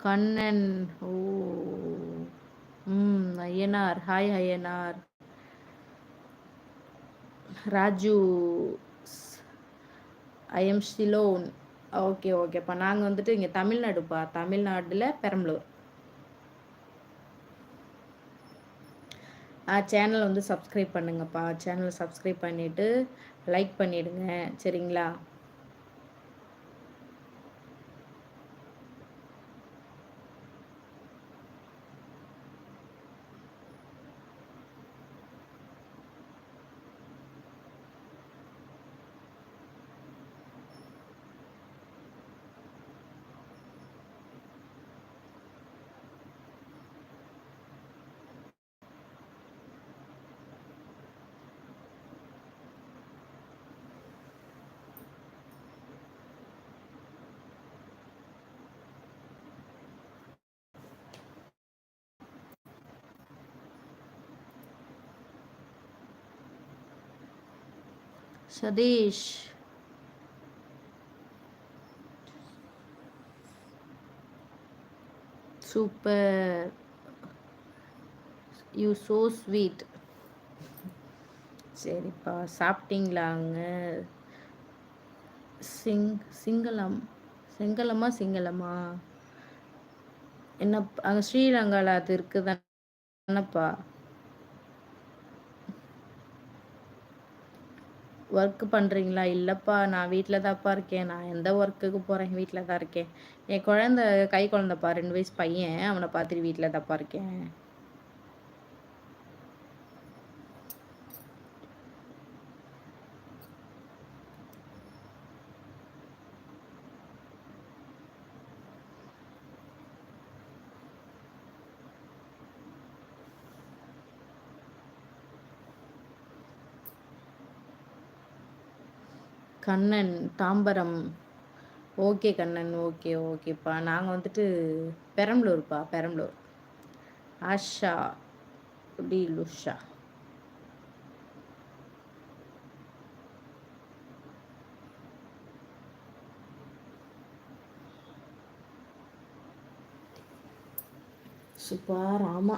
கண்ணன். ஓ. ம் Ayyanar hi Ayyanar Raju. I am okay ஓகேப்பா நாங்கள் வந்துட்டு இங்கே தமிழ்நாடுப்பா தமிழ்நாட்டில் பெரம்பலூர். ஆ சேனல் வந்து சப்ஸ்கிரைப் பண்ணுங்கப்பா. சேனலை சப்ஸ்கிரைப் பண்ணிவிட்டு லைக் பண்ணிவிடுங்க சரிங்களா? Sathish. Super. You so sweet சரிப்பா சாப்பிட்டீங்களாங்க சிங் சிங்களம். சிங்களமா சிங்களமா? என்ன அங்கே ஸ்ரீரங்கால அது இருக்குதானப்பா? ஒர்க் பண்ணுறீங்களா இல்லைப்பா நான் வீட்டில் தான்ப்பா இருக்கேன். நான் எந்த ஒர்க்குக்கு போகிறேன் வீட்டில் தான் இருக்கேன். என் குழந்த கை குழந்தப்பா ரெண்டு வயசு பையன். அவனை பார்த்துட்டு வீட்டில் தான்ப்பா இருக்கேன். கண்ணன் தாம்பரம். ஓகே கண்ணன் ஓகே ஓகேப்பா. நாங்கள் வந்துட்டு பெரம்பலூர்ப்பா பெரம்பலூர். ஆஷா டி லுஷா? சுப்பா ராமா.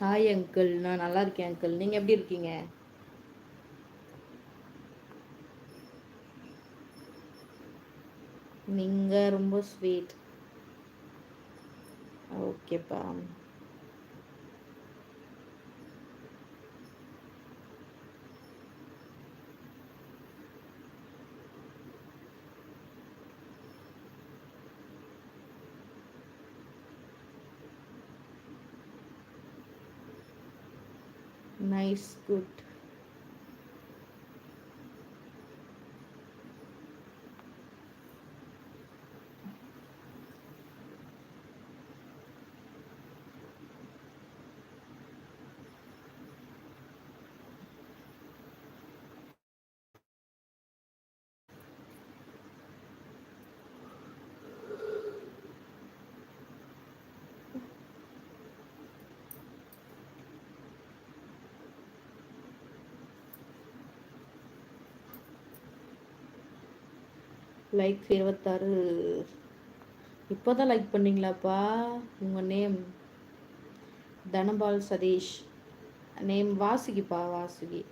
ஹாய் அங்கிள் நான் நல்லா இருக்கேன் அங்கிள் நீங்கள் எப்படி இருக்கீங்க? நீங்கள் ரொம்ப ஸ்வீட் ஓகேப்பா nice good லைக் இருபத்தாறு. இப்போ தான் லைக் பண்ணீங்களாப்பா? உங்கள் நேம் தனபால் சதீஷ். நேம் வாசுகிப்பா வாசுகி.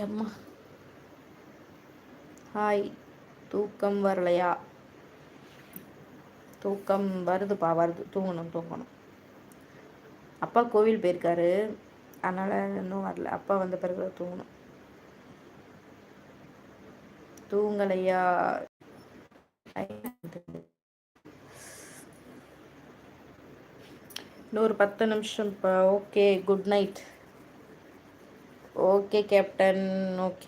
அம்மா. ஹாய் தூக்கம் வரலையா? தூக்கம் வருதுப்பா வருது. தூங்கணும் தூங்கணும். அப்பா கோவில் போயிருக்காரு. அதனால் இன்னும் வரல. அப்பா வந்த பிறகு தூங்கணும். தூங்கலையா? இன்னொரு பத்து நிமிஷம் இப்போ okay good night okay captain okay